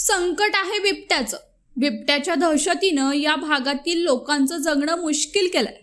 संकट आहे बिबट्याचं. बिबट्याच्या दहशतीनं या भागातील लोकांचं जगणं मुश्किल केलंय.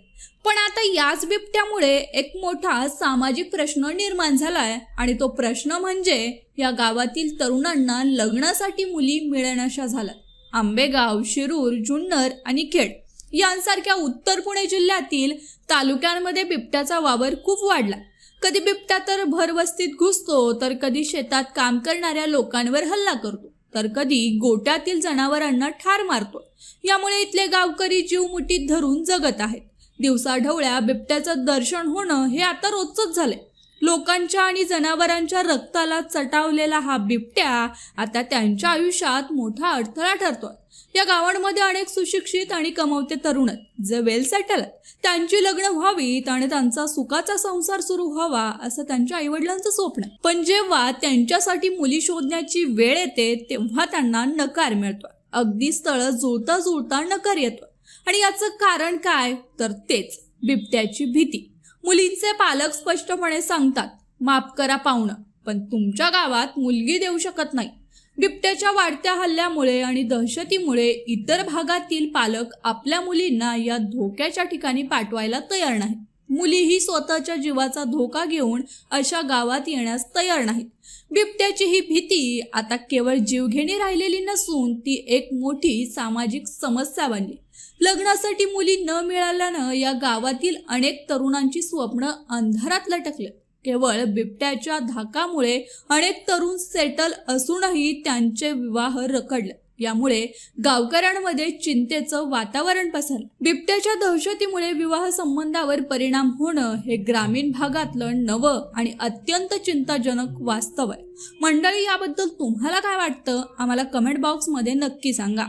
पण आता याच बिबट्यामुळे एक मोठा सामाजिक प्रश्न निर्माण झालाय आणि तो प्रश्न म्हणजे या गावातील तरुणांना लग्नासाठी मुली मिळण्याशा झाल्या आंबेगाव शिरूर जुन्नर आणि खेड यांसारख्या उत्तर पुणे जिल्ह्यातील तालुक्यांमध्ये बिबट्याचा वावर खूप वाढला. कधी बिबट्या तर भरवस्तीत घुसतो तर कधी शेतात काम करणाऱ्या लोकांवर हल्ला करतो. तर कधी गोट्यातील जनावरांना ठार मारतो यामुळे इथले गावकरी जीव मुठीत धरून जगत आहेत. दिवसाढवळ्या बिबट्याचं दर्शन होणं हे आता रोजच झालंय. लोकांच्या आणि जनावरांच्या रक्ताला चटावलेला हा बिबट्या आता त्यांच्या आयुष्यात मोठा अडथळा ठरतोय. या गावांमध्ये अनेक सुशिक्षित आणि कमवते तरुण आहेत. जे वेल सेटल आहेत. त्यांची लग्न व्हावीत आणि त्यांचा सुखाचा संसार सुरू व्हावा असं त्यांच्या आईवडिलांचं स्वप्न आहे. पण जेव्हा त्यांच्यासाठी मुली शोधण्याची वेळ येते तेव्हा त्यांना नकार मिळतोय. अगदी स्थळ जुळता जुळता नकार येतोय. आणि याचं कारण काय? तर तेच बिबट्याची भीती. मुलींचे पालक स्पष्टपणे सांगतात माफ करा पाहुणं पण तुमच्या गावात मुलगी देऊ शकत नाही. बिबट्याच्या वाढत्या हल्ल्यामुळे आणि दहशतीमुळे इतर भागातील पालक आपल्या मुलींना या धोक्याच्या ठिकाणी पाठवायला तयार नाहीत. मुलीही स्वतःच्या जीवाचा धोका घेऊन अशा गावात येण्यास तयार नाहीत. बिबट्याची ही भीती आता केवळ जीवघेणी राहिलेली नसून ती एक मोठी सामाजिक समस्या बनली. लग्नासाठी मुली न मिळाल्यानं या गावातील अनेक तरुणांची स्वप्न अंधारात लटकले. केवळ बिबट्याच्या धाकामुळे अनेक तरुण सेटल असूनही त्यांचे विवाह रखडले. यामुळे गावकऱ्यांमध्ये चिंतेचं वातावरण पसरलं. बिबट्याच्या दहशतीमुळे विवाह संबंधावर परिणाम होणं हे ग्रामीण भागातलं नवं आणि अत्यंत चिंताजनक वास्तव आहे. मंडळी याबद्दल तुम्हाला काय वाटतं? आम्हाला कमेंट बॉक्समध्ये नक्की सांगा.